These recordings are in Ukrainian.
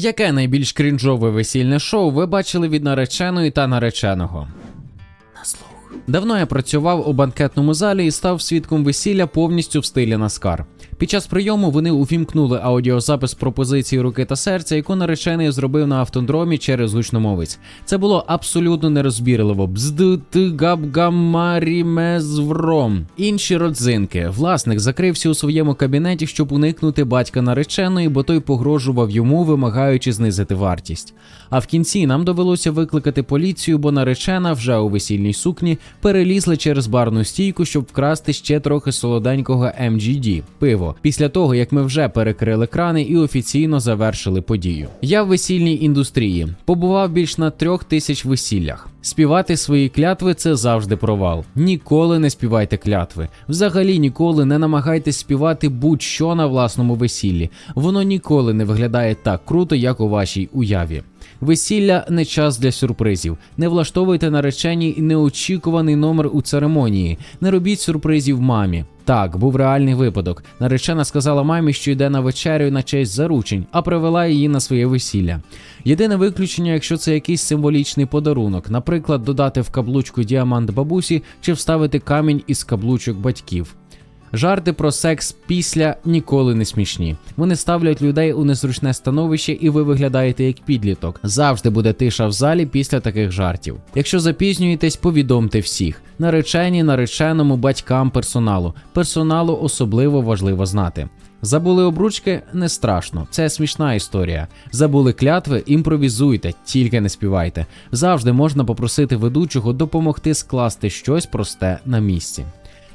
Яке найбільш крінжове весільне шоу ви бачили від нареченої та нареченого? На Давно я працював у банкетному залі і став свідком весілля повністю в стилі Наскар. Під час прийому вони увімкнули аудіозапис пропозиції руки та серця, яку наречений зробив на автодромі через гучномовець. Це було абсолютно нерозбірливо. Бздти габгамарімезвром. Інші родзинки. Власник закрився у своєму кабінеті, щоб уникнути батька нареченої, бо той погрожував йому, вимагаючи знизити вартість. А в кінці нам довелося викликати поліцію, бо наречена вже у весільній сукні перелізла через барну стійку, щоб вкрасти ще трохи солоденького MGD – пиво. Після того, як ми вже перекрили крани і офіційно завершили подію. Я в весільній індустрії побував більш на трьох тисяч весіллях. Співати свої клятви це завжди провал. Ніколи не співайте клятви. Взагалі ніколи не намагайтесь співати будь-що на власному весіллі. Воно ніколи не виглядає так круто, як у вашій уяві. Весілля не час для сюрпризів. Не влаштовуйте нареченій неочікуваний номер у церемонії. Не робіть сюрпризів мамі. Так, був реальний випадок. Наречена сказала мамі, що йде на вечерю на честь заручень, а привела її на своє весілля. Єдине виключення, якщо це якийсь символічний подарунок, наприклад, додати в каблучку діамант бабусі чи вставити камінь із каблучок батьків. Жарти про секс після ніколи не смішні. Вони ставлять людей у незручне становище, і ви виглядаєте як підліток. Завжди буде тиша в залі після таких жартів. Якщо запізнюєтесь, повідомте всіх: наречені, нареченому, батькам, персоналу. Персоналу особливо важливо знати. Забули обручки не страшно, це смішна історія. Забули клятви, імпровізуйте, тільки не співайте. Завжди можна попросити ведучого допомогти скласти щось просте на місці.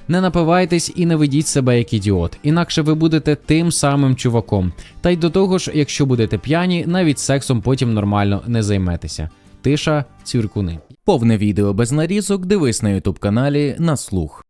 Не напивайтесь і не ведіть себе як ідіот, інакше ви будете тим самим чуваком. Та й до того ж, якщо будете п'яні, навіть сексом потім нормально не займетеся. Тиша, цвіркуни. Повне відео без нарізок дивись на ютуб каналі на слух.